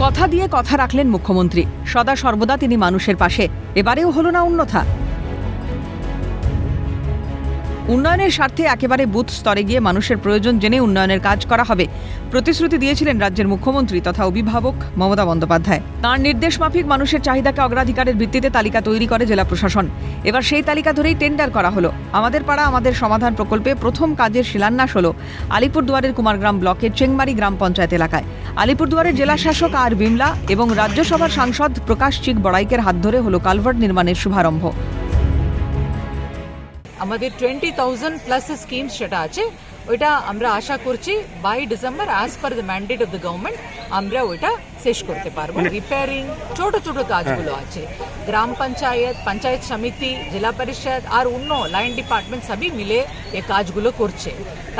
কথা দিয়ে কথা রাখলেন মুখ্যমন্ত্রী। সদা সর্বদা তিনি মানুষের পাশে। এবারেও হল না অন্যথা। উন্নয়নের স্বার্থে একেবারে বুথ স্তরে গিয়ে মানুষের প্রয়োজন জেনে উন্নয়নের কাজ করা হবে। প্রতিশ্রুতি দিয়েছিলেন রাজ্যের মুখ্যমন্ত্রী তথা অভিভাবক মমতা বন্দ্যোপাধ্যায়। তাঁর নির্দেশ মাফিক মানুষের চাহিদাকে অগ্রাধিকারের ভিত্তিতে তালিকা তৈরি করে জেলা প্রশাসন। এবার সেই তালিকা ধরেই টেন্ডার করা হলো। আমাদের পাড়া, আমাদের সমাধান প্রকল্পে প্রথম কাজের শিলান্যাস হলো আলিপুরদুয়ারের কুমারগ্রাম ব্লকের চেংমারি গ্রাম পঞ্চায়েত এলাকায়। আলিপুরদুয়ারের জেলা শাসক আর বিমলা এবং রাজ্যসভার সাংসদ প্রকাশ চিক বড়াইকের হাত ধরে হলো কালভার্ট নির্মাণের শুভারম্ভ। আমাদের টোয়েন্টি থাউজেন্ড প্লাস স্কিমস সেটা আছে ওইটা আমরা আশা করছি by December as per the mandate of the government আমরা ওইটা শেষ করতে পারব। রিপেয়ারিং ছোট ছোট কাজগুলো আছে। গ্রাম পঞ্চায়েত পঞ্চায়েত সমিতি জেলা পরিষদ আর অন্য লাইন ডিপার্টমেন্ট সবই মিলে এই কাজগুলো করছে।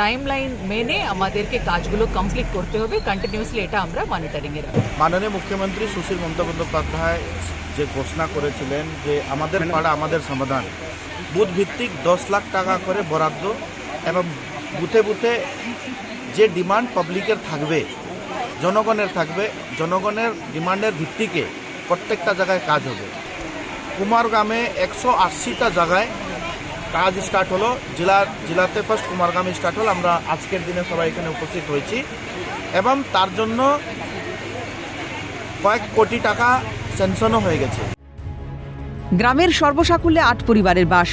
টাইম লাইন মেনে আমাদেরকে কাজগুলো কমপ্লিট করতে হবে। কন্টিনিউসলি এটা আমরা মনিটরিং এ রাখব। মাননীয় মুখ্যমন্ত্রী সুশীল মমতা বন্দ্যোপাধ্যায় যে ঘোষণা করেছিলেন যে আমাদের পাড়া আমাদের সমাধান। বুথ ভিত্তিক দশ লাখ টাকা করে বরাদ্দ এবং বুথে বুথে যে ডিমান্ড পাবলিকের থাকবে, জনগণের থাকবে, জনগণের ডিমান্ডের ভিত্তিকে প্রত্যেকটা জায়গায় কাজ হবে। কুমারগ্রামে একশো আশিটা জায়গায় কাজ স্টার্ট হলো। জেলার জেলাতে ফার্স্ট কুমারগ্রামে স্টার্ট হলো। আমরা আজকের দিনে সবাই এখানে উপস্থিত হয়েছি। এবং তার জন্য কয়েক কোটি টাকা স্যাংশনও হয়ে গেছে। গ্রামের সর্বসাকুল্যে আট পরিবারের বাস।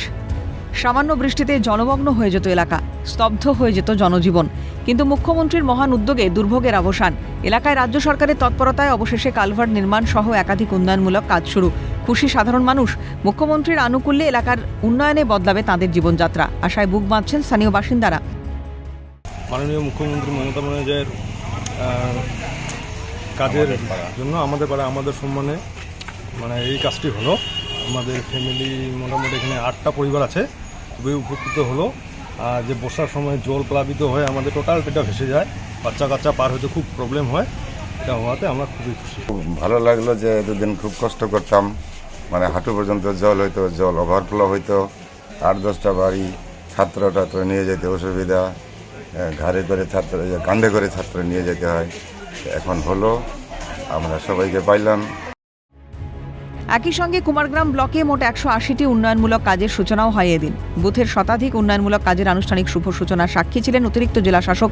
সামান্য বৃষ্টিতে জনমগ্ন হয়ে যেত এলাকা স্তব্ধ হয়ে যেত জনজীবন। কিন্তু মুখ্যমন্ত্রীর মহান উদ্যোগে দুর্ভোগের অবসান। এলাকায় রাজ্য সরকারের তৎপরতায় অবশেষে কালভার্ট নির্মাণ সহ একাধিক উন্নয়নমূলক কাজ শুরু। খুশি সাধারণ মানুষ মুখ্যমন্ত্রীর আনুকূল্যে এলাকার উন্নয়নে বদলাবে তাঁদের জীবনযাত্রা। আশায় বুক বাঁধছেন স্থানীয় বাসিন্দারা। মাননীয় মুখ্যমন্ত্রী মমতা ব্যানার্জির কাজের জন্য আমাদের পাড়া আমাদের সম্মানে মানে এই কাজটি হলো। আমাদের ফ্যামিলি মোটামুটি এখানে আটটা পরিবার আছে খুবই উপকৃত হলো। আর যে বর্ষার সময় জল প্লাবিত হয়ে আমাদের টোটাল পেটা ভেসে যায় বাচ্চা কাচ্চা পার হতে খুব প্রবলেম হয় এটা হওয়াতে আমরা খুবই খুশি। খুব ভালো লাগল যে এতদিন খুব কষ্ট করতাম মানে হাঁটু পর্যন্ত জল হইতো জল ওভারফ্লো হইতো আট দশটা বাড়ি ছাত্র টাত্র নিয়ে যেতে অসুবিধা ঘাড়ে করে ছাত্র কাঁধে করে ছাত্র নিয়ে যেতে হয়। এখন হলো, আমরা সবাইকে পাইলাম। একই সঙ্গে কুমারগ্রাম ব্লকে মোট একশো আশিটি উন্নয়নমূলক কাজের সূচনাও হয় এদিন। বুথের শতাধিক উন্নয়নমূলক কাজের আনুষ্ঠানিক শুভ সূচনার সাক্ষী ছিলেন অতিরিক্ত জেলা শাসক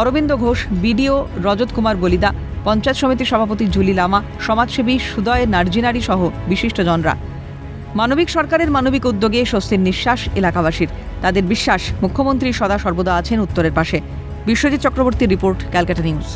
অরবিন্দ ঘোষ, বিডিও রজত কুমার বলিদা, পঞ্চায়েত সমিতির সভাপতি জুলি লামা, সমাজসেবী সুদয় নার্জিনারি সহ বিশিষ্টজনরা। মানবিক সরকারের মানবিক উদ্যোগে স্বস্তির নিঃশ্বাস এলাকাবাসীর। তাদের বিশ্বাস, মুখ্যমন্ত্রী সদা সর্বদা আছেন উত্তরের পাশে। বিশ্বজিৎ চক্রবর্তীর রিপোর্ট, ক্যালকাটা নিউজ।